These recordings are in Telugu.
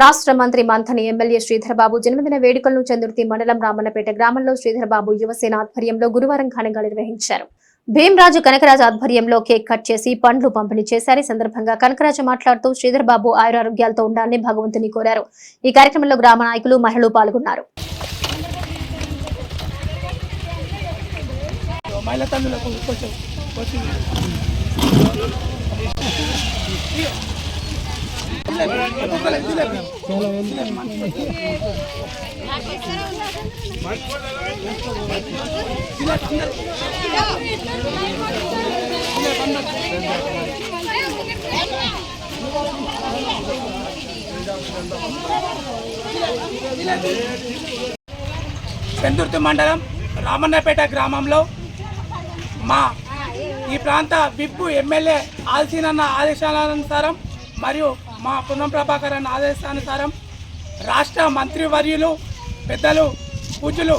రాష్ట్ర మంత్రి మంథని ఎమ్మెల్యే శ్రీధరబాబు జన్మదిన వేడుకలను చందుర్తి మండలం రామన్నపేట గ్రామంలో శ్రీధరబాబు యువసేన ఆధ్వర్యంలో గురువారం ఘనంగా నిర్వహించారు. భీమరాజు కనకరాజు ఆధ్వర్యంలో కేక్ కట్ చేసి పండ్లు పంపిణీ చేశారు. ఈ సందర్భంగా కనకరాజు మాట్లాడుతూ శ్రీధరబాబు ఆయురారోగ్యాలతో ఉండాలని భగవంతుని కోరారు. ఈ కార్యక్రమంలో గ్రామ నాయకులు మహిళలు పాల్గొన్నారు. మహిళా తల్లులకు కొంచెం కొంచెం పెందుర్తి మండలం రామన్నపేట గ్రామంలో మా ఈ ప్రాంత విప్పు ఎమ్మెల్యే ఆల్సీనన్న ఆదేశానుసారం మరియు మా పున్నం ప్రభాకర్ అన్న ఆదేశానుసారం రాష్ట్ర మంత్రివర్యులు పెద్దలు పూజలు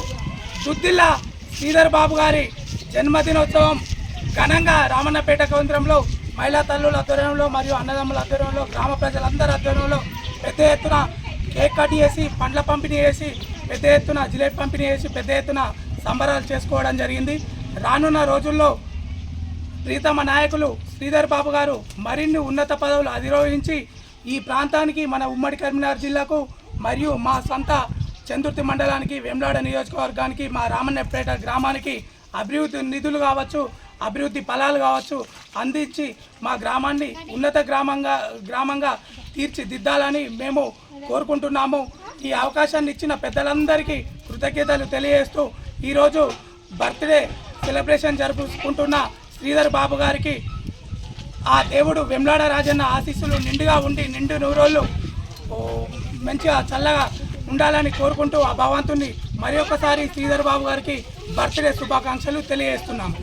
దుద్దిల్ల శ్రీధర్ బాబు గారి జన్మదినోత్సవం ఘనంగా రామన్నపేట కేంద్రంలో మహిళా తల్లుల ఆధ్వర్యంలో మరియు అన్నదమ్ముల ఆధ్వర్యంలో గ్రామ ప్రజలందరి ఆధ్వర్యంలో పెద్ద ఎత్తున కేక్ కట్ చేసి పండ్ల పంపిణీ చేసి పెద్ద ఎత్తున జిలేబీ పంపిణీ చేసి పెద్ద ఎత్తున సంబరాలు చేసుకోవడం జరిగింది. రానున్న రోజుల్లో ప్రీతమ నాయకులు శ్రీధర్ బాబు గారు మరిన్ని ఉన్నత పదవులు అధిరోహించి ఈ ప్రాంతానికి మన ఉమ్మడి కరీంనగర్ జిల్లాకు మరియు మా సొంత చందుర్తి మండలానికి వెమ్లాడ నియోజకవర్గానికి మా రామన్నపేట గ్రామానికి అభివృద్ధి నిధులు కావచ్చు అభివృద్ధి ఫలాలు కావచ్చు అందించి మా గ్రామాన్ని ఉన్నత గ్రామంగా గ్రామంగా తీర్చిదిద్దాలని మేము కోరుకుంటున్నాము. ఈ అవకాశాన్ని ఇచ్చిన పెద్దలందరికీ కృతజ్ఞతలు తెలియజేస్తూ ఈరోజు బర్త్డే సెలబ్రేషన్ జరుపుకుంటున్న శ్రీధర్ బాబు గారికి ఆ దేవుడు వెమ్లాడ రాజన్న ఆశీస్సులు నిండుగా ఉండి నిండు నూరోళ్ళు మంచిగా చల్లగా ఉండాలని కోరుకుంటూ ఆ భగవంతుని మరి ఒకసారి శ్రీధర్ బాబు గారికి బర్త్డే శుభాకాంక్షలు తెలియజేస్తున్నాము.